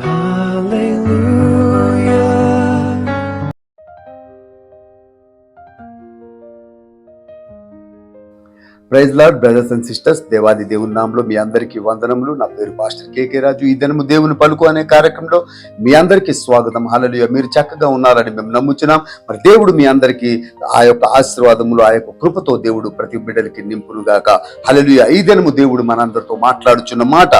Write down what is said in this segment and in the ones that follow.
Hallelujah. Praise Lord brothers and sisters దేవాది దేవుని నామంలో మీ అందరికీ వందనములు. నా పేరు పాస్టర్ కేకే రాజు. ఈ దినము దేవుని పలుకు అనే కార్యక్రమంలో మీ అందరికీ స్వాగతం. హలలియ మీరు చక్కగా ఉన్నారని మేము నమ్ముచున్నాం. మరి దేవుడు మీ అందరికీ ఆ యొక్క ఆశీర్వాదములు ఆ యొక్క కృపతో దేవుడు ప్రతి బిడ్డలకి నింపును గాక. ఈ దినము దేవుడు మనందరితో మాట్లాడుచున్న మాట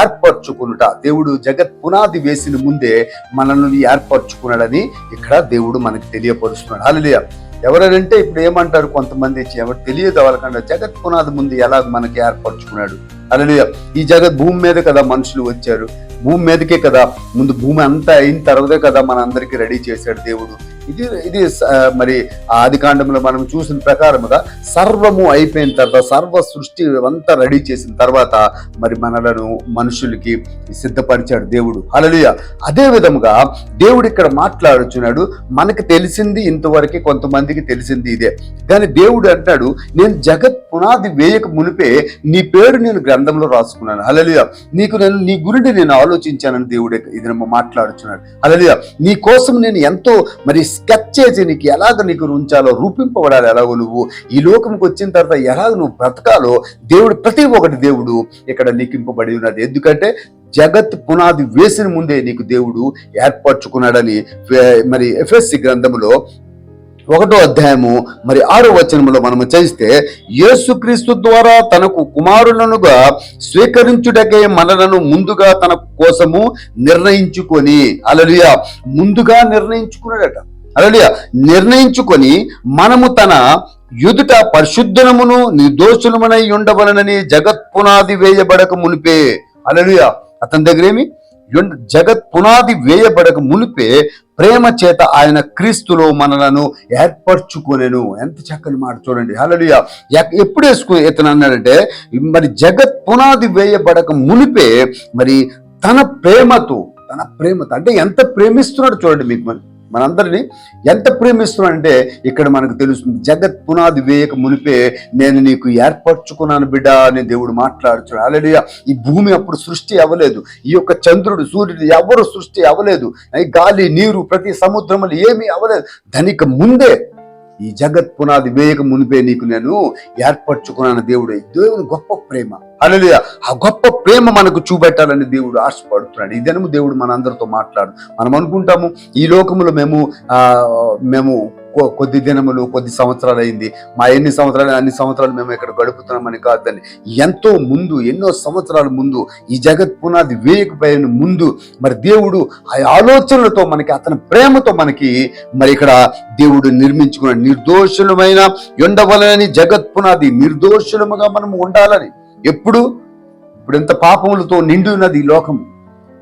ఏర్పరచుకునుట. దేవుడు జగత్ పునాది వేసిన ముందే మనల్ని ఏర్పరచుకున్నాడని ఇక్కడ దేవుడు మనకి తెలియపరుస్తున్నాడు. హలలియా ఎవరంటే ఇప్పుడు ఏమంటారు కొంతమంది ఎవరు తెలియదు వాళ్ళకంటే. జగత్ పునాది ముందు ఎలా మనకి ఏర్పరచుకున్నాడు? అలానే ఈ జగత్ భూమి మీద కదా మనుషులు వచ్చారు. భూమి మీదకే కదా. ముందు భూమి అంతా అయిన తర్వాతే కదా మన అందరికీ రెడీ చేశాడు దేవుడు. ఇది ఇది మరి ఆది కాండంలో మనం చూసిన ప్రకారముగా సర్వము అయిపోయిన తర్వాత సర్వ సృష్టి అంతా రెడీ చేసిన తర్వాత మరి మనలను మనుషులకి సిద్ధపరిచాడు దేవుడు. అలలియ అదే విధముగా దేవుడు ఇక్కడ మాట్లాడుచున్నాడు మనకు తెలిసింది ఇంతవరకే కొంతమందికి తెలిసింది ఇదే. కానీ దేవుడు అంటాడు నేను జగత్ పునాది వేయక మునిపే నీ పేరు నేను గ్రంథంలో రాసుకున్నాను. హల్లెలూయా. నీకు నేను నీ గురించి నేను ఆలోచించానని దేవుడు ఇది మాట్లాడుచున్నాడు. హల్లెలూయా. నీ కోసం నేను ఎంతో మరి స్కెచ్ చేసి నీకు ఎలాగ నీకు ఉంచాలో రూపింపబడాలి ఎలాగో నువ్వు. ఈ లోకంకి వచ్చిన తర్వాత ఎలాగ నువ్వు బ్రతకాలో దేవుడు ప్రతి ఒక్కటి దేవుడు ఇక్కడ లిఖింపబడి ఉన్నది. ఎందుకంటే జగత్ పునాది వేసిన ముందే నీకు దేవుడు ఏర్పరచుకున్నాడని మరి ఎఫ్ఎస్సి గ్రంథంలో ఒకటో అధ్యాయము మరి ఆరో వచనములో మనము చేస్తే యేసుక్రీస్తు ద్వారా తనకు కుమారులనుగా స్వీకరించుటకే మనలను ముందుగా తన కోసము నిర్ణయించుకొని అలలియా ముందుగా నిర్ణయించుకున్నాడట. అలా నిర్ణయించుకొని మనము తన ఎదుట పరిశుద్ధనమును నిర్దోషులమునై ఉండవలనని జగత్ పునాది వేయబడక మునిపే. అలలియా అతని దగ్గర ఏమి జగత్ పునాది వేయబడక మునిపే ప్రేమ చేత ఆయన క్రీస్తులో మనలను ఏర్పరచుకోలేను ఎంత చక్కని మాట చూడండి. హల్లెలూయా. ఎప్పుడు వేసుకు ఇతను అన్నాడంటే మరి జగత్ పునాది వేయబడక మునిపే మరి తన ప్రేమతో తన ప్రేమతో అంటే ఎంత ప్రేమిస్తున్నాడు చూడండి మీకు మరి. మనందరినీ ఎంత ప్రేమిస్తున్నాడంటే ఇక్కడ మనకు తెలుస్తుంది జగత్ పునాది వేయక మునిపే నేను నీకు ఏర్పరచుకున్నాను బిడ్డ అని దేవుడు మాట్లాడుతున్నాడు. ఆల్రెడీ ఈ భూమి అప్పుడు సృష్టి అవ్వలేదు. ఈ యొక్క చంద్రుడు సూర్యుడు ఎవరు సృష్టి అవ్వలేదు. గాలి నీరు ప్రతి సముద్రములు ఏమీ అవ్వలేదు. దానికి ముందే ఈ జగత్ పునాది వేయక మునిపే నీకు నేను ఏర్పరచుకున్నాను దేవుడు. దేవుని గొప్ప ప్రేమ. అలలియా ఆ గొప్ప ప్రేమ మనకు చూపెట్టాలని దేవుడు ఆశపడుతున్నాడు. ఇదనము దేవుడు మన అందరితో మాట్లాడు. మనం అనుకుంటాము ఈ లోకములో మేము ఆ మేము కొద్ది దినములు కొద్ది సంవత్సరాలు అయింది మా ఎన్ని సంవత్సరాలు అన్ని సంవత్సరాలు మేము ఇక్కడ గడుపుతున్నామని కాదని ఎంతో ముందు ఎన్నో సంవత్సరాల ముందు ఈ జగత్ పునాది వేయకపోయిన ముందు మరి దేవుడు ఆ ఆలోచనలతో మనకి అతని ప్రేమతో మనకి మరి ఇక్కడ దేవుడు నిర్మించుకున్న నిర్దోషులమైన ఉండవలనని జగత్ పునాది నిర్దోషులముగా మనం ఉండాలని. ఎప్పుడు? ఇప్పుడు ఎంత పాపములతో నిండి ఉన్నది ఈ లోకం.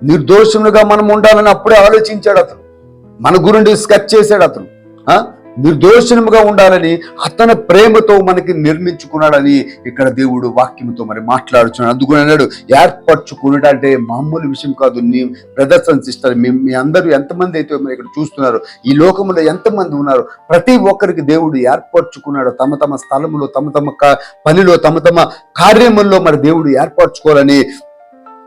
నిర్దోషములుగా మనం ఉండాలని అప్పుడే ఆలోచించాడు అతను. మన గురించి స్కెచ్ చేశాడు అతను. నిర్దోషణముగా ఉండాలని అతని ప్రేమతో మనకి నిర్మించుకున్నాడని ఇక్కడ దేవుడు వాక్యంతో మరి మాట్లాడుచున్నాడు. అందుకు అన్నాడు ఏర్పరచుకున్నట అంటే మామూలు విషయం కాదు నీ బ్రదర్స్ అండ్ సిస్టర్. మీ మీ అందరూ ఎంతమంది అయితే మరి ఇక్కడ చూస్తున్నారు ఈ లోకంలో ఎంతమంది ఉన్నారు ప్రతి ఒక్కరికి దేవుడు ఏర్పరచుకున్నాడు. తమ తమ స్థలములో తమ తమ కా- పనిలో తమ తమ కార్యముల్లో మరి దేవుడు ఏర్పరచుకోవాలని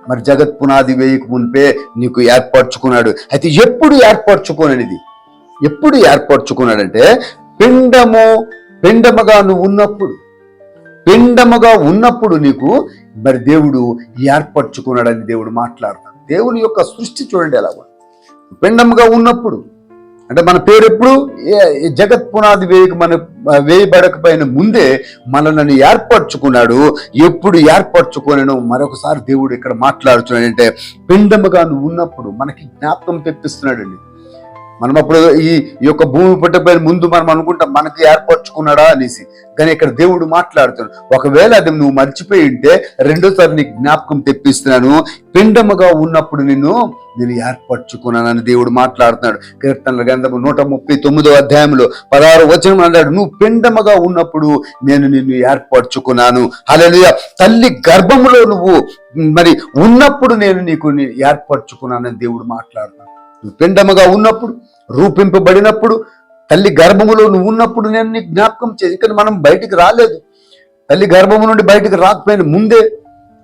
మరి జగత్ పునాది వేయక మునిపే నీకు ఏర్పరచుకున్నాడు. అయితే ఎప్పుడు ఏర్పరచుకోననిది? ఎప్పుడు ఏర్పరచుకున్నాడంటే పిండము పిండముగా నువ్వు ఉన్నప్పుడు. పిండముగా ఉన్నప్పుడు నీకు మరి దేవుడు ఏర్పరచుకున్నాడని దేవుడు మాట్లాడతాడు. దేవుని యొక్క సృష్టి చూడండి ఎలా పిండముగా ఉన్నప్పుడు. అంటే మన పేరు ఎప్పుడు? ఏ- జగత్ పునాది వేయక మన వేయబడకపోయిన ముందే మనల్ని ఏర్పరచుకున్నాడు. ఎప్పుడు ఏర్పరచుకోనను? మరొకసారి దేవుడు ఇక్కడ మాట్లాడుతున్నాడంటే పిండముగా నువ్వు ఉన్నప్పుడు మనకి జ్ఞాపకం తెప్పిస్తున్నాడండి. మనం అప్పుడు ఈ యొక్క భూమి పుట్టపోయిన ముందు మనం అనుకుంటాం మనకి ఏర్పరచుకున్నాడా అనేసి. కానీ ఇక్కడ దేవుడు మాట్లాడుతున్నాడు ఒకవేళ అది నువ్వు మర్చిపోయి ఉంటే రెండోసారి నీకు జ్ఞాపకం తెప్పిస్తున్నాను పిండముగా ఉన్నప్పుడు నిన్ను నేను ఏర్పరచుకున్నానని దేవుడు మాట్లాడుతున్నాడు. కీర్తనల గ్రంథము నూట ముప్పై తొమ్మిదో అధ్యాయంలో పదహారు వచనం అన్నాడు నువ్వు పిండముగా ఉన్నప్పుడు నేను నిన్ను ఏర్పరచుకున్నాను. అలా తల్లి గర్భములో నువ్వు మరి ఉన్నప్పుడు నేను నీకు ఏర్పరచుకున్నానని దేవుడు మాట్లాడుతున్నాడు. పిండముగా ఉన్నప్పుడు రూపింపబడినప్పుడు తల్లి గర్భములో నువ్వు ఉన్నప్పుడు నేను నీకు జ్ఞాపకం చేసి ఇక్కడ మనం బయటికి రాలేదు. తల్లి గర్భము నుండి బయటికి రాకపోయిన ముందే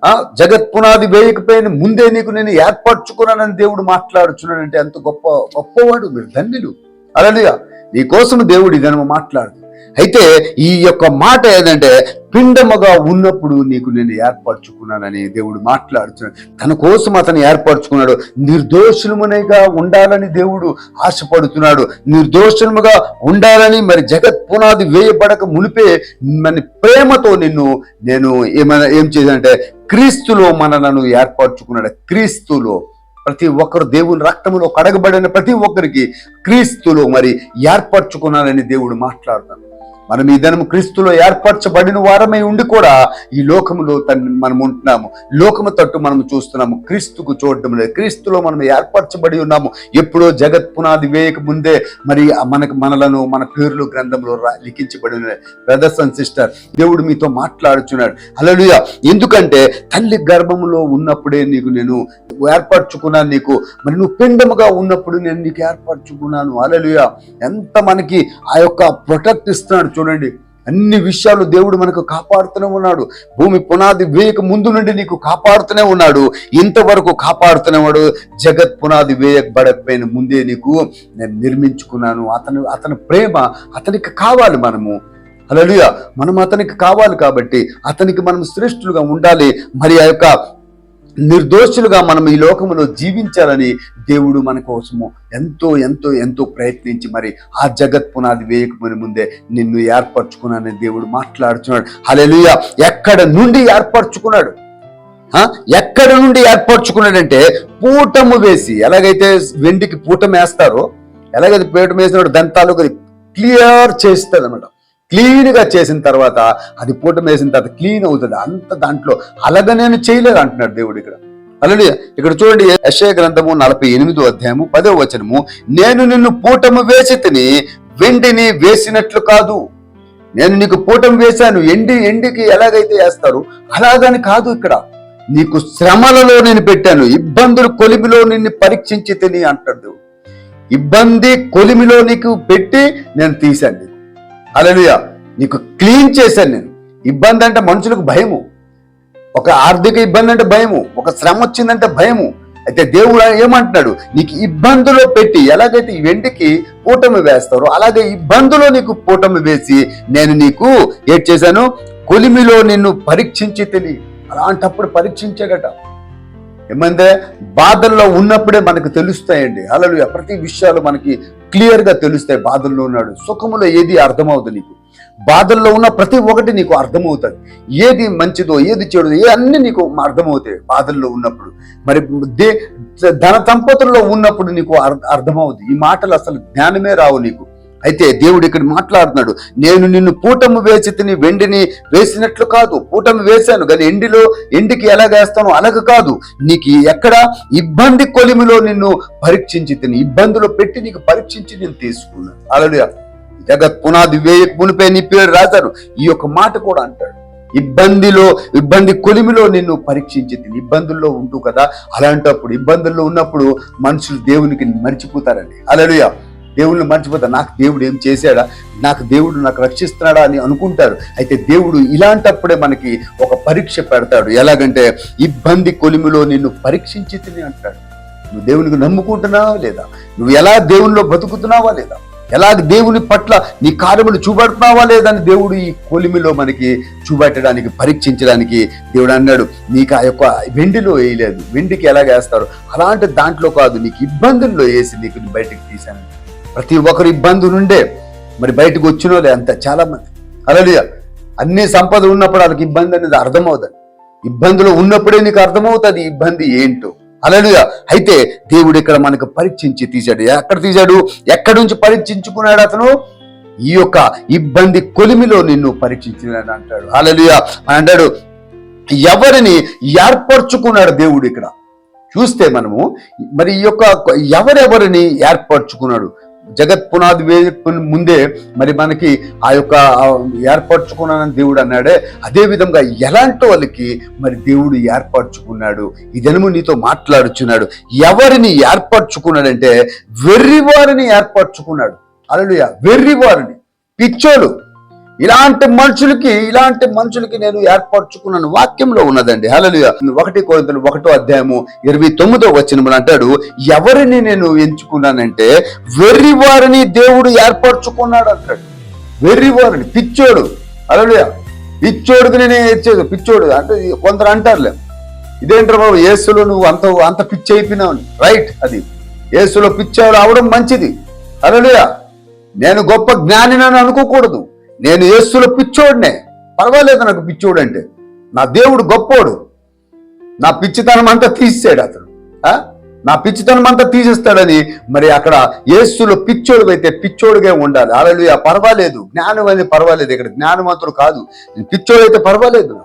ఆ జగత్ పునాది వేయకపోయిన ముందే నీకు నేను ఏర్పరచుకున్నానని దేవుడు మాట్లాడుచున్నాడంటే అంత గొప్ప గొప్పవాడు మీరు ధన్యులు అలలుగా నీ కోసం దేవుడు ఇదనమ మాట్లాడు అయితే ఈ యొక్క మాట ఏంటంటే పిండముగా ఉన్నప్పుడు నీకు నేను ఏర్పరచుకున్నానని దేవుడు మాట్లాడుతున్నాడు. తన కోసం అతను ఏర్పరచుకున్నాడు. నిర్దోషులమునిగా ఉండాలని దేవుడు ఆశపడుతున్నాడు. నిర్దోషముగా ఉండాలని మరి జగత్ పునాది వేయబడక మునిపే మన ప్రేమతో నిన్ను నేను ఏమైనా ఏం చేశానంటే క్రీస్తులో మనలను ఏర్పరచుకున్నాడు. క్రీస్తులో ప్రతి ఒక్కరు దేవుని రక్తములో కడగబడిన ప్రతి ఒక్కరికి క్రీస్తులో మరి ఏర్పరచుకున్నానని దేవుడు మాట్లాడుతాడు మనం ఈ దినం క్రీస్తులో ఏర్పరచబడిన వారమై ఉండి కూడా ఈ లోకములో మనం ఉంటున్నాము. లోకము తట్టు మనం చూస్తున్నాము. క్రీస్తుకు చూడడం లేదు. క్రీస్తులో మనం ఏర్పరచబడి ఉన్నాము. ఎప్పుడో జగత్ పునాది వేయక ముందే మరి మనకు మనలను మన పేర్లు గ్రంథంలో రా- లిఖించబడి ఉన్నాయి. బ్రదర్స్ అండ్ సిస్టర్ దేవుడు మీతో మాట్లాడుచున్నాడు. అలలుయ ఎందుకంటే తల్లి గర్భములో ఉన్నప్పుడే నీకు నేను ఏర్పరచుకున్నాను నీకు. మరి నువ్వు పిండముగా ఉన్నప్పుడు నేను నీకు ఏర్పరచుకున్నాను. అలలుయ ఎంత మనకి ఆ యొక్క ప్రొటెక్ట్ ఇస్తున్నాడు చూడండి. అన్ని విషయాలు దేవుడు మనకు కాపాడుతూనే ఉన్నాడు. భూమి పునాది వేయక ముందు నుండి నీకు కాపాడుతూనే ఉన్నాడు. ఇంతవరకు కాపాడుతూనే వాడు జగత్ పునాది వేయకబడకపోయిన ముందే నీకు నేను నిర్మించుకున్నాను. అతను అతని ప్రేమ అతనికి కావాలి మనము. అలలుయ మనం అతనికి కావాలి కాబట్టి అతనికి మనం శ్రేష్ఠులుగా ఉండాలి. మరి ఆ యొక్క నిర్దోషులుగా మనం ఈ లోకంలో జీవించాలని దేవుడు మన కోసము ఎంతో ఎంతో ఎంతో ప్రయత్నించి మరి ఆ జగత్ పునాది వేయకమని ముందే నిన్ను ఏర్పరచుకున్నానని దేవుడు మాట్లాడుతున్నాడు హలెలుయ ఎక్కడ నుండి ఏర్పరచుకున్నాడు? ఎక్కడ నుండి ఏర్పరచుకున్నాడంటే పూటము వేసి ఎలాగైతే వెండికి పూటం వేస్తారో ఎలాగైతే పూటం వేసినాడు దంతాలు క్లియర్ చేస్తుంది అనమాట క్లీన్గా చేసిన తర్వాత అది పూటం వేసిన తర్వాత క్లీన్ అవుతుంది. అంత దాంట్లో అలాగ నేను చేయలేదు అంటున్నాడు దేవుడు ఇక్కడ. అలాగే ఇక్కడ చూడండి యశయ గ్రంథము నలభై ఎనిమిదో అధ్యాయము పదో వచనము. నేను నిన్ను పూటము వేసి తిని వెండిని వేసినట్లు కాదు. నేను నీకు పూటం వేశాను ఎండి ఎండికి ఎలాగైతే వేస్తారు అలాగని కాదు ఇక్కడ. నీకు శ్రమలలో నేను పెట్టాను ఇబ్బందులు కొలిమిలో నిన్ను పరీక్షించి తిని అంటాడు ఇబ్బంది కొలిమిలో నీకు పెట్టి నేను తీశాను. అలలుయ నీకు క్లీన్ చేశాను నేను. ఇబ్బంది అంటే మనుషులకు భయము. ఒక ఆర్థిక ఇబ్బంది అంటే భయము. ఒక శ్రమ వచ్చిందంటే భయము. అయితే దేవుడు ఏమంటున్నాడు? నీకు ఇబ్బందులో పెట్టి ఎలాగైతే ఈ వెండికి పూటమి వేస్తారో అలాగే ఇబ్బందులో నీకు పూటమి వేసి నేను నీకు ఏం చేశాను? కొలిమిలో నిన్ను పరీక్షించి తిని. అలాంటప్పుడు పరీక్షించాడట. ఏమంటే బాధల్లో ఉన్నప్పుడే మనకు తెలుస్తాయండి. అలలు ప్రతి విషయాలు మనకి క్లియర్గా తెలుస్తాయి బాధల్లో ఉన్నాడు. సుఖములో ఏది అర్థమవుతుంది నీకు. బాధల్లో ఉన్న ప్రతి ఒక్కటి నీకు అర్థమవుతుంది. ఏది మంచిదో ఏది చెడుదో ఏ అన్ని నీకు అర్థమవుతాయి బాధల్లో ఉన్నప్పుడు. మరి దే ధన సంపదల్లో ఉన్నప్పుడు నీకు అర్థమవుతుంది ఈ మాటలు అసలు జ్ఞానమే రావు నీకు. అయితే దేవుడు ఇక్కడ మాట్లాడుతున్నాడు నేను నిన్ను పూటము వేసి తిని వెండిని వేసినట్లు కాదు పూటము వేశాను కానీ ఎండిలో ఎండికి ఎలా వేస్తాను అలాగ కాదు. నీకు ఎక్కడ ఇబ్బంది కొలిమిలో నిన్ను పరీక్షించి తిని ఇబ్బందులో పెట్టి నీకు పరీక్షించి నేను తీసుకున్నాను. అలలుయ జగత్ పునాది వేయక మునిపే నీ పేరు రాశారు. ఈ యొక్క మాట కూడా అంటాడు. ఇబ్బందిలో ఇబ్బంది కొలిమిలో నిన్ను పరీక్షించి తిని ఇబ్బందుల్లో ఉంటూ కదా. అలాంటప్పుడు ఇబ్బందుల్లో ఉన్నప్పుడు మనుషులు దేవునికి మర్చిపోతారండి. అలలుయా దేవుళ్ళు మర్చిపోతారు నాకు దేవుడు ఏం చేశాడా? నాకు దేవుడు నాకు రక్షిస్తున్నాడా అని అనుకుంటారు. అయితే దేవుడు ఇలాంటప్పుడే మనకి ఒక పరీక్ష పెడతాడు. ఎలాగంటే ఇబ్బంది కొలిమిలో నిన్ను పరీక్షించి తిని అంటాడు. నువ్వు దేవునికి నమ్ముకుంటున్నావా లేదా? నువ్వు ఎలా దేవునిలో బతుకుతున్నావా లేదా? ఎలా దేవుని పట్ల నీ కార్యములు చూపెడుతున్నావా లేదని దేవుడు ఈ కొలిమిలో మనకి చూపెట్టడానికి పరీక్షించడానికి దేవుడు అన్నాడు. నీకు ఆ యొక్క వెండిలో వేయలేదు. వెండికి ఎలాగ వేస్తారు అలాంటి దాంట్లో కాదు నీకు ఇబ్బందుల్లో వేసి నీకు బయటకు తీశాను ప్రతి ఒక్కరు ఇబ్బంది నుండే మరి బయటకు వచ్చినోలే అంత చాలా మంది. అలలియ అన్ని సంపద ఉన్నప్పుడు వాళ్ళకి ఇబ్బంది అనేది అర్థమవుతుంది. ఇబ్బందులు ఉన్నప్పుడే నీకు అర్థమవుతుంది ఇబ్బంది ఏంటో. అలలుగా అయితే దేవుడు ఇక్కడ మనకు పరీక్షించి తీశాడు. ఎక్కడ తీశాడు? ఎక్కడి నుంచి పరీక్షించుకున్నాడు అతను? ఈ యొక్క ఇబ్బంది కొలిమిలో నిన్ను పరీక్షించినాడు అంటాడు. అలలుయ అంటాడు. ఎవరిని ఏర్పరచుకున్నాడు దేవుడు ఇక్కడ? చూస్తే మనము మరి ఈ యొక్క ఎవరెవరిని ఏర్పరచుకున్నాడు? జగత్ పునాది వేయకు ముందే మరి మనకి ఆ యొక్క ఏర్పరచుకున్నానని దేవుడు అన్నాడే. అదే విధంగా ఎలాంటి వాళ్ళకి మరి దేవుడు ఏర్పరచుకున్నాడు. ఈ దినము నీతో మాట్లాడుచున్నాడు. ఎవరిని ఏర్పరచుకున్నాడంటే వెర్రి వారిని ఏర్పరచుకున్నాడు. అలలుయ వెర్రి వారిని. పిచ్చోలు. ఇలాంటి మనుషులకి ఇలాంటి మనుషులకి నేను ఏర్పరచుకున్నాను. వాక్యంలో ఉన్నదండి. హల్లెలూయా. ఒకటి కొరింథీయులు ఒకటో అధ్యాయము ఇరవై తొమ్మిదో వచ్చిన అంటాడు ఎవరిని నేను ఎంచుకున్నానంటే వెర్రి వారిని దేవుడు ఏర్పరచుకున్నాడు అంటాడు. వెర్రి వారిని పిచ్చోడు. హల్లెలూయా. పిచ్చోడుకి నేను ఇచ్చేది పిచ్చోడు. అంటే కొందరు అంటారులే. ఇదేంటారు బాబు యేసులో నువ్వు అంత అంత పిచ్చి అయిపోయినావు రైట్ అది. యేసులో పిచ్చాడు అవడం మంచిది. హల్లెలూయా. నేను గొప్ప జ్ఞానినని అనుకోకూడదు. నేను యేసులో పిచ్చోడినే. పర్వాలేదు నాకు పిచ్చోడు అంటే నా దేవుడు గొప్పోడు. నా పిచ్చితనం అంతా తీసేసాడు అతను ఆ? నా పిచ్చితనం అంతా తీసేస్తాడని మరి అక్కడ యేసులో పిచ్చోడు అయితే పిచ్చోడుగా ఉండాలి. అలా పర్వాలేదు. జ్ఞానం అనేది పర్వాలేదు. ఇక్కడ జ్ఞానవంతుడు కాదు. నేను పిచ్చోడు అయితే పర్వాలేదు.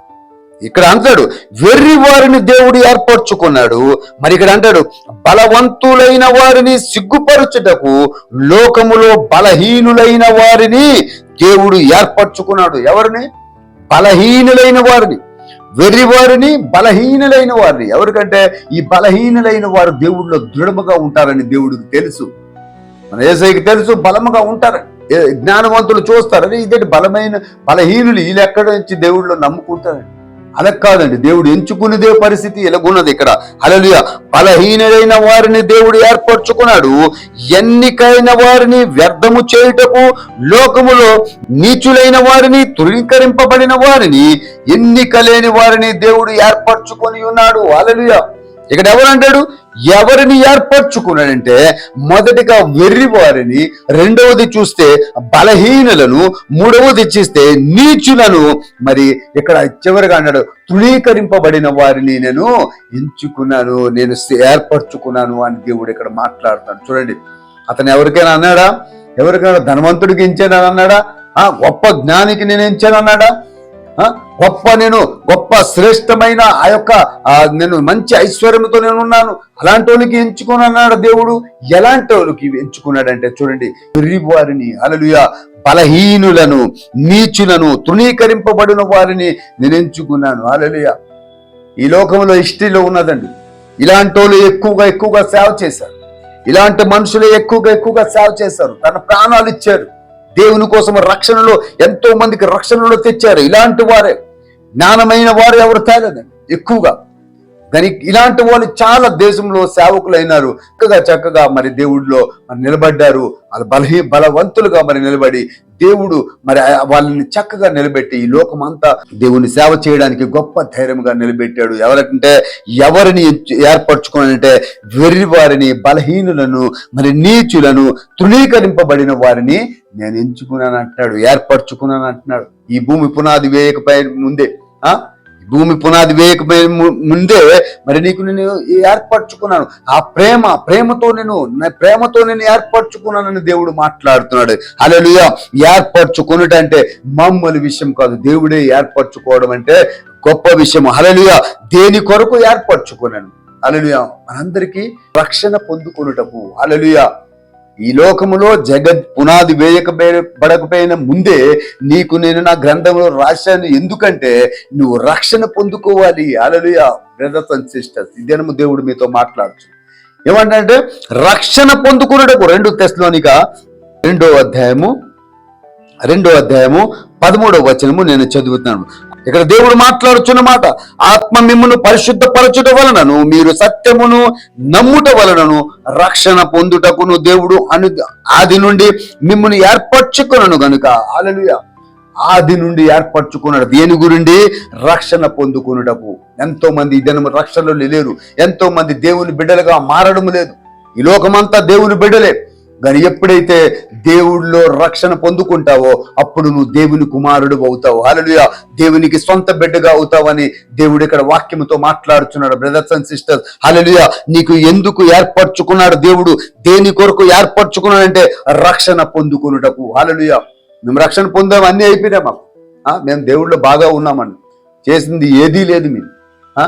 ఇక్కడ అంటాడు వెర్రి వారిని దేవుడు ఏర్పరచుకున్నాడు. మరి ఇక్కడ అంటాడు బలవంతులైన వారిని సిగ్గుపరచుటకు లోకములో బలహీనులైన వారిని దేవుడు ఏర్పరచుకున్నాడు ఎవరిని? బలహీనులైన వారిని. వెర్రి వారిని బలహీనులైన వారిని. ఎవరికంటే? ఈ బలహీనులైన వారు దేవుడిలో దృఢముగా ఉంటారని దేవుడికి తెలుసు. మన ఏసైకి తెలుసు బలముగా ఉంటారని ఏ- జ్ఞానవంతులు చూస్తారని ఇదే బలమైన బలహీనులు వీళ్ళు ఎక్కడి నుంచి దేవుడిలో నమ్ముకుంటారని. అలా కాదండి దేవుడు ఎంచుకునేదే పరిస్థితి ఎలాగున్నది ఇక్కడ. అలలియ బలహీనుడైన వారిని దేవుడు ఏర్పరచుకున్నాడు. ఎన్నికైన వారిని వ్యర్థము చేయుటకు లోకములో నీచులైన వారిని తృణీకరింపబడిన వారిని ఎన్నిక లేని వారిని దేవుడు ఏర్పరచుకొని ఉన్నాడు. హల్లెలూయా. ఇక్కడ ఎవరంటాడు ఎవరిని ఏర్పరచుకున్నాడంటే మొదటిగా వెర్రి వారిని రెండవది చూస్తే బలహీనులను మూడవది చూస్తే నీచులను. మరి ఇక్కడ చివరిగా అన్నాడు తృణీకరింపబడిన వారిని నేను ఎంచుకున్నాను నేను ఏర్పరచుకున్నాను అని దేవుడు ఇక్కడ మాట్లాడతాను చూడండి అతను ఎవరికైనా అన్నాడా? ఎవరికైనా ధనవంతుడికి ఎంచానని అన్నాడా? ఆ గొప్ప జ్ఞానికి నేను ఎంచానన్నాడా అన్నాడా? గొప్ప నేను గొప్ప శ్రేష్టమైన ఆ యొక్క నేను మంచి ఐశ్వర్యంతో నేను ఉన్నాను అలాంటి వాళ్ళకి ఎంచుకుని అన్నాడు దేవుడు. ఎలాంటి వాళ్ళకి ఎంచుకున్నాడంటే చూడండి వారిని అలలుయ బలహీనులను నీచులను తృణీకరింపబడిన వారిని నేను ఎంచుకున్నాను. అలలుయ ఈ లోకంలో హిస్టరీలో ఉన్నదండి. ఇలాంటి వాళ్ళు ఎక్కువగా ఎక్కువగా సేవ చేశారు. ఇలాంటి మనుషులు ఎక్కువగా ఎక్కువగా సేవ చేశారు. తన ప్రాణాలు ఇచ్చారు. దేవుని కోసం రక్షణలో ఎంతో మందికి రక్షణలో తెచ్చారు. ఇలాంటి వారే. జ్ఞానమైన వారు ఎవరు తేలేదండి ఎక్కువగా. కానీ ఇలాంటి వాళ్ళు చాలా దేశంలో సేవకులు అయినారు చక్కగా చక్కగా మరి దేవుడిలో మరి నిలబడ్డారు. వాళ్ళ బలహీ బలవంతులుగా మరి నిలబడి దేవుడు మరి వాళ్ళని చక్కగా నిలబెట్టి ఈ లోకం అంతా దేవుని సేవ చేయడానికి గొప్ప ధైర్యంగా నిలబెట్టాడు. ఎవరంటే ఎవరిని ఏర్పరచుకోనంటే వెర్రి వారిని బలహీనులను మరి నీచులను తృణీకరింపబడిన వారిని నేను ఎంచుకున్నాను అంటున్నాడు ఏర్పరచుకున్నాను అంటున్నాడు. ఈ భూమి పునాది వేయకపోయే ముందే. ఆ? భూమి పునాది వేయకపోయే ముందే మరి నీకు నేను ఏర్పరచుకున్నాను. ఆ ప్రేమ ప్రేమతో నేను ప్రేమతో నేను ఏర్పరచుకున్నానని దేవుడు మాట్లాడుతున్నాడు. అలలుయ ఏర్పరచుకున్నటంటే మామూలు విషయం కాదు దేవుడే ఏర్పరచుకోవడం అంటే గొప్ప విషయం. అలలుయ దేని కొరకు ఏర్పరచుకున్నాను? అలలుయ మనందరికీ రక్షణ పొందుకొనుటకు అలలుయ ఈ లోకములో జగత్ పునాది వేయకబడకపోయిన ముందే నీకు నేను నా గ్రంథంలో రాశాను. ఎందుకంటే నువ్వు రక్షణ పొందుకోవాలి. అలలుయ బ్రదర్స్ అండ్ సిస్టర్స్ ఇదేనము దేవుడు మీతో మాట్లాడుచు. ఏమంటే రక్షణ పొందుకున్నటకు రెండు తెస్లోనిక రెండో అధ్యాయము రెండో అధ్యాయము పదమూడవ వచనము నేను చదువుతున్నాను. ఇక్కడ దేవుడు మాట్లాడుచున్న మాట ఆత్మ మిమ్మును పరిశుద్ధపరచుట వలనను మీరు సత్యమును నమ్ముట వలనను రక్షణ పొందుటకును దేవుడు అను ఆది నుండి మిమ్మల్ని ఏర్పరచుకునను గనుక. అలలుయ ఆది నుండి ఏర్పరచుకున్నాడు దేని గురించి? రక్షణ పొందుకున్నటకు ఎంతో మంది దినము రక్షణలో లేరు. ఎంతో మంది దేవుని బిడ్డలుగా మారడం లేదు. ఈ లోకమంతా దేవుని బిడ్డలే. కానీ ఎప్పుడైతే దేవుడిలో రక్షణ పొందుకుంటావో అప్పుడు నువ్వు దేవుని కుమారుడు అవుతావు. అలలుయ దేవునికి సొంత బిడ్డగా అవుతావని దేవుడు ఇక్కడ వాక్యముతో మాట్లాడుతున్నాడు బ్రదర్స్ అండ్ సిస్టర్స్ అలలుయ నీకు ఎందుకు ఏర్పరచుకున్నాడు దేవుడు? దేని కొరకు ఏర్పరచుకున్నాడంటే రక్షణ పొందుకున్నటకు అలలుయ మేము రక్షణ పొందాం అన్నీ అయిపోయినా మాకు. మేము దేవుళ్ళు బాగా ఉన్నామని చేసింది ఏదీ లేదు మీరు ఆ?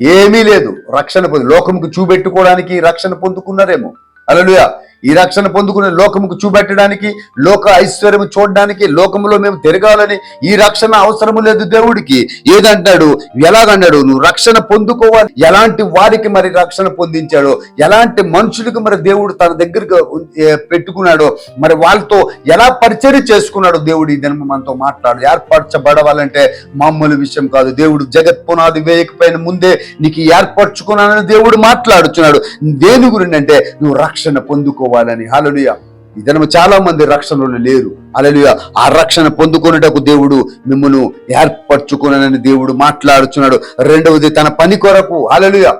ఏమీ లేదు. రక్షణ పొంది లోకంకు చూపెట్టుకోవడానికి రక్షణ పొందుకున్నారేమో. అలలుయా ఈ రక్షణ పొందుకునే లోకముకు చూపెట్టడానికి లోక ఐశ్వర్యము చూడడానికి లోకములో మేము తిరగాలని ఈ రక్షణ అవసరము లేదు దేవుడికి. ఏదంటాడు? ఎలాగన్నాడు? నువ్వు రక్షణ పొందుకోవాలి. ఎలాంటి వారికి మరి రక్షణ పొందించాడో? ఎలాంటి మనుషులకు మరి దేవుడు తన దగ్గరకు పెట్టుకున్నాడో? మరి వాళ్ళతో ఎలా పరిచయం చేసుకున్నాడో దేవుడు ఈ దినం మనతో మాట్లాడు. ఏర్పరచబడవాలంటే మామూలు విషయం కాదు. దేవుడు జగత్ పునాది వేయకపోయిన ముందే నీకు ఏర్పరచుకున్నానని దేవుడు మాట్లాడుచున్నాడు. దేని గురించి అంటే నువ్వు రక్షణ పొందుకో పొందుకోవాలని హలలుయ ఈ దినము చాలా మంది రక్షణలు లేరు. అలలుయ ఆ రక్షణ పొందుకునేటకు దేవుడు మిమ్మల్ని ఏర్పరచుకునని దేవుడు మాట్లాడుచున్నాడు. రెండవది తన పని కొరకు. అలలుయ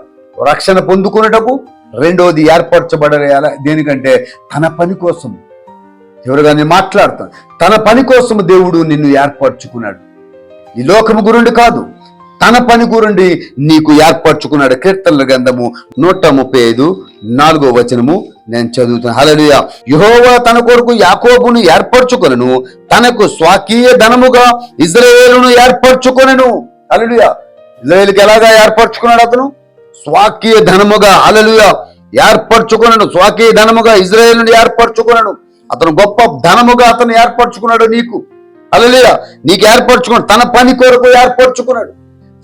రక్షణ పొందుకునేటకు రెండవది ఏర్పరచబడాల దేనికంటే తన పని కోసం. ఎవరుగా నేను మాట్లాడతాను? తన పని కోసం దేవుడు నిన్ను ఏర్పరచుకున్నాడు. ఈ లోకము గురుండి కాదు. తన పని గురుండి నీకు ఏర్పరచుకున్నాడు. కీర్తనల గ్రంథము నూట ముప్పై ఐదు నాలుగో వచనము నేను చదువుతాను హలలుయ యహోవా తన కొరకు యాకోబును ఏర్పరచుకొనను తనకు స్వాకీయ ధనముగా ఇజ్రాయేలును ఏర్పరచుకొనను. హలలుయ ఇజ్రాయేల్కి ఎలాగా ఏర్పరచుకున్నాడు అతను? స్వాకీయ ధనముగా అలలుయ ఏర్పరచుకున్నాను స్వాకీయ ధనముగా ఇజ్రాయేలును ఏర్పరచుకున్నాను అతను గొప్ప ధనముగా అతను ఏర్పరచుకున్నాడు నీకు. అలలియ నీకు ఏర్పరచుకున్నాడు తన పని కొరకు ఏర్పరచుకున్నాడు.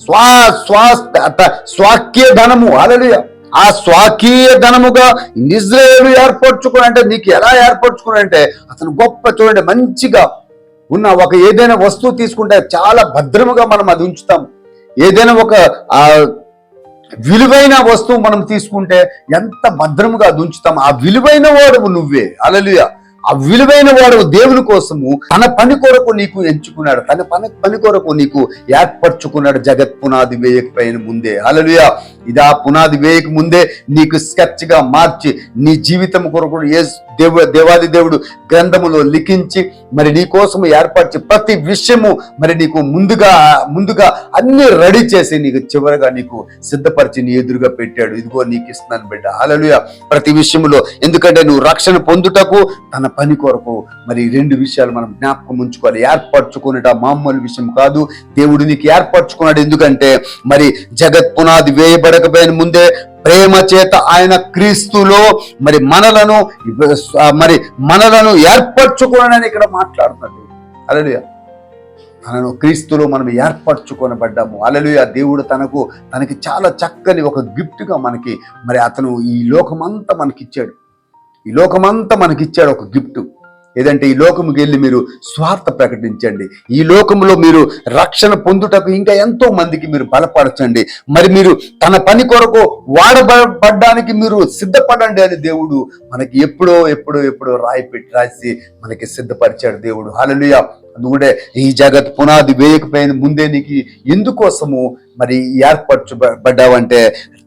స్వా స్వా స్వాక్య స్వాకీయ ధనము అలలియ ఆ స్వాకీయ ధనముగా ఇజ్రాయేలు ఏర్పరచుకుని అంటే నీకు ఎలా ఏర్పరచుకుని అంటే అతను గొప్ప చూడండి మంచిగా ఉన్న ఒక ఏదైనా వస్తువు తీసుకుంటే చాలా భద్రముగా మనం అది ఉంచుతాం. ఏదైనా ఒక ఆ విలువైన వస్తువు మనం తీసుకుంటే ఎంత భద్రముగా అది ఉంచుతాం. ఆ విలువైన వాడు నువ్వే. అలలుయ. ఆ విలువైన వాడు దేవుని కోసము తన పని కొరకు నీకు ఎంచుకున్నాడు. తన పని పని కొరకు నీకు ఏర్పరచుకున్నాడు జగత్ పునాది వేయకపోయిన ముందే. అలలుయా ఇది ఆ పునాది వేయక ముందే నీకు స్కెచ్గా మార్చి నీ జీవితం కొరకు ఏ దేవ దేవాది దేవుడు గ్రంథములో లిఖించి మరి నీ కోసం ఏర్పరిచి ప్రతి విషయము మరి నీకు ముందుగా ముందుగా అన్ని రెడీ చేసి నీకు చివరగా నీకు సిద్ధపరిచి నీ ఎదురుగా పెట్టాడు. ఇదిగో నీకు ఇస్తున్నాను బిడ్డ. అలలుయ ప్రతి విషయములో ఎందుకంటే నువ్వు రక్షణ పొందుటకు తన పని కొరకు మరి రెండు విషయాలు మనం జ్ఞాపకం ఉంచుకోవాలి. ఏర్పరచుకునేట మామూలు విషయం కాదు. దేవుడు నీకు ఏర్పరచుకున్నాడు ఎందుకంటే మరి జగత్ పునాది వేయబడకపోయిన ముందే ప్రేమ చేత ఆయన క్రీస్తులో మరి మనలను మరి మనలను ఏర్పరచుకోనని ఇక్కడ మాట్లాడుతుంది అలలుయ తనను క్రీస్తులో మనం ఏర్పరచుకొనబడ్డాము. అలలుయ దేవుడు తనకు తనకి చాలా చక్కని ఒక గిఫ్ట్గా మనకి మరి అతను ఈ లోకమంతా మనకిచ్చాడు. ఈ లోకమంతా మనకిచ్చాడు ఒక గిఫ్ట్. ఏదంటే ఈ లోకముకి వెళ్ళి మీరు స్వార్థ ప్రకటించండి. ఈ లోకంలో మీరు రక్షణ పొందుటకు ఇంకా ఎంతో మందికి మీరు బలపరచండి. మరి మీరు తన పని కొరకు వాడబడడానికి మీరు సిద్ధపడండి అని దేవుడు మనకి ఎప్పుడో ఎప్పుడో ఎప్పుడో రాయి పెట్టి రాసి మనకి సిద్ధపరిచాడు దేవుడు. హలలుయ అందుకంటే ఈ జగత్ పునాది వేయకపోయిన ముందే నీకు ఎందుకోసము మరి ఏర్పరచబడ్డావంటే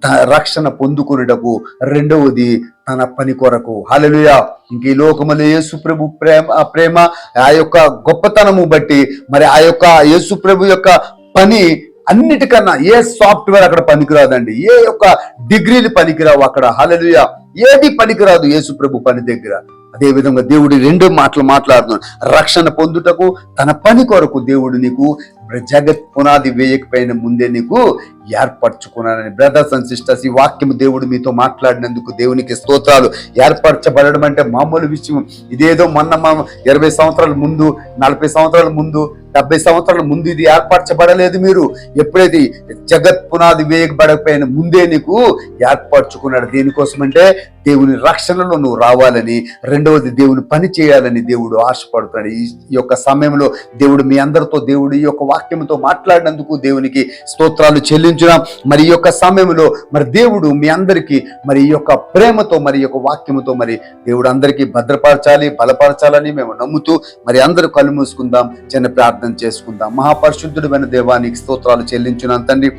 రక్షణ పొందుకునేటకు రెండవది తన పని కొరకు. హల్లెలూయా. ఇంక ఈ లోకములు యేసు ప్రభు ప్రేమ ప్రేమ ఆ యొక్క గొప్పతనము బట్టి మరి ఆ యొక్క యేసు ప్రభు యొక్క పని అన్నిటికన్నా ఏ సాఫ్ట్వేర్ అక్కడ పనికిరాదండి. ఏ యొక్క డిగ్రీలు పనికిరావు అక్కడ. హల్లెలూయా. ఏది పనికిరాదు యేసు ప్రభు పని దగ్గర. అదే విధంగా దేవుడి రెండు మాటలు మాట్లాడుతున్నాడు. రక్షణ పొందుటకు తన పని కొరకు దేవుడు నీకు జగత్ పునాది వేయకపోయిన ముందే నీకు ఏర్పరచుకున్నానని బ్రదర్స్ అండ్ సిస్టర్స్ ఈ వాక్యం దేవుడు మీతో మాట్లాడినందుకు దేవునికి స్తోత్రాలు. ఏర్పరచబడడం అంటే మామూలు విషయం. ఇదేదో మొన్న మా ఇరవై సంవత్సరాల ముందు నలభై సంవత్సరాల ముందు డెబ్బై సంవత్సరాల ముందు ఇది ఏర్పరచబడలేదు మీరు. ఎప్పుడైతే జగత్ పునాది వేయబడకపోయిన ముందే నీకు ఏర్పరచుకున్నాడు. దేనికోసం అంటే దేవుని రక్షణలో నువ్వు రావాలని రెండవది దేవుని పని చేయాలని దేవుడు ఆశపడుతున్నాడు. ఈ ఈ యొక్క సమయంలో దేవుడు మీ అందరితో దేవుడు ఈ యొక్క వాక్యంతో మాట్లాడినందుకు దేవునికి స్తోత్రాలు చెల్లించిన మరి ఈ యొక్క సమయంలో మరి దేవుడు మీ అందరికీ మరి ఈ యొక్క ప్రేమతో మరి యొక్క వాక్యముతో మరి దేవుడు అందరికీ భద్రపరచాలి బలపరచాలని మేము నమ్ముతూ మరి అందరూ కళ్ళు మూసుకుందాం చిన్న ప్రార్థన చేసుకుందాం. మహాపరిశుద్ధుడమైన దేవానికి స్తోత్రాలు చెల్లించిన తండ్రి.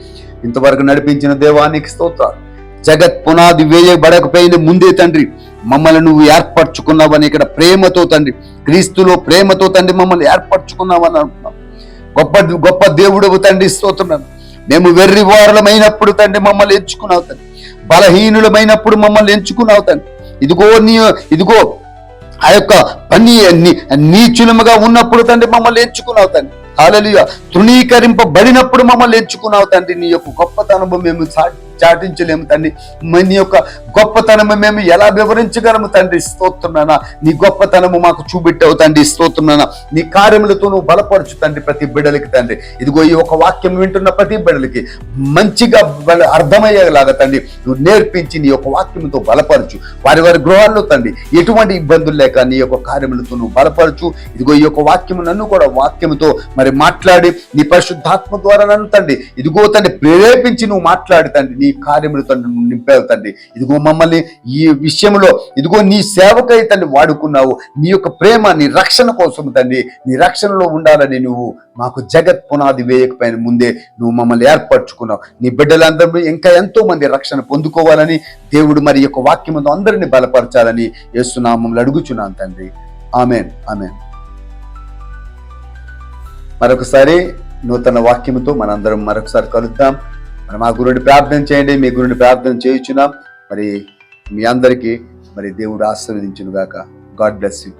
ఇంతవరకు నడిపించిన దేవానికి స్తోత్రాలు. జగత్ పునాది వేయబడకపోయిన ముందే తండ్రి మమ్మల్ని నువ్వు ఏర్పరచుకున్నావని ఇక్కడ ప్రేమతో తండ్రి క్రీస్తులో ప్రేమతో తండ్రి మమ్మల్ని ఏర్పరచుకున్నావని అంటున్నాం. గొప్ప గొప్ప దేవుడు తండ్రి స్తోత్రం మేము వెర్రి వారులమైనప్పుడు తండ్రి మమ్మల్ని ఎంచుకున్నావు తండ్రి. బలహీనులమైనప్పుడు మమ్మల్ని ఎంచుకున్నావు తండ్రి. ఇదిగో నీ ఇదిగో ఆ యొక్క పని నీచులముగా ఉన్నప్పుడు తండ్రి మమ్మల్ని ఎంచుకున్నావు తండ్రి. హాలలుయ తృణీకరింపబడినప్పుడు మమ్మల్ని ఎంచుకున్నావు తండ్రి. నీ యొక్క గొప్పతనము మేము సా- చాటించలేము తండ్రి. మీ నీ యొక్క గొప్పతనము మేము ఎలా వివరించగలము తండ్రి? స్తోత్రనానా నీ గొప్పతనము మాకు చూపెట్టావు తండ్రి. స్తోత్రనానా నీ కార్యములతో నువ్వు బలపరచు తండ్రి ప్రతి బిడ్డలకి తండ్రి. ఇదిగో ఈ ఒక వాక్యం వింటున్న ప్రతి బిడ్డలకి మంచిగా అర్థమయ్యేలాగా తండ్రి నువ్వు నేర్పించి నీ యొక్క వాక్యంతో బలపరచు. వారి వారి గృహాల్లో తండ్రి ఎటువంటి ఇబ్బందులు లేక నీ యొక్క కార్యములతో నువ్వు బలపరచు. ఇదిగో ఈ యొక్క వాక్యము నన్ను కూడా వాక్యముతో మరి మాట్లాడి నీ పరిశుద్ధాత్మ ద్వారా నన్ను తండ్రి. ఇదిగో తండ్రి ప్రేరేపించి నువ్వు మాట్లాడి తండ్రి నీ కార్యములు తండ్రి నువ్వు నింపావు తండ్రి. ఇదిగో మమ్మల్ని ఈ విషయంలో ఇదిగో నీ సేవకై తండ్రి వాడుకున్నావు. నీ యొక్క ప్రేమ నీ రక్షణ కోసం తండ్రి నీ రక్షణలో ఉండాలని నువ్వు మాకు జగత్ పునాది వేయకపోయిన ముందే నువ్వు మమ్మల్ని ఏర్పరచుకున్నావు. నీ బిడ్డలందరూ ఇంకా ఎంతో మంది రక్షణ పొందుకోవాలని దేవుడు మరి యొక్క వాక్యముతో అందరిని బలపరచాలని యేసునామంలో అడుగుచున్నాను తండ్రి. ఆమెన్ ఆమెన్. మరొకసారి నూతన వాక్యముతో మనందరం మరొకసారి కలుద్దాం. మరి మా గురుని ప్రార్థన చేయండి. మీ గురుని ప్రార్థన చేయించున్నాం. మరి మీ అందరికీ మరి దేవుడు ఆశీర్వదించును గాక గాడ్ బ్లెస్ యూ.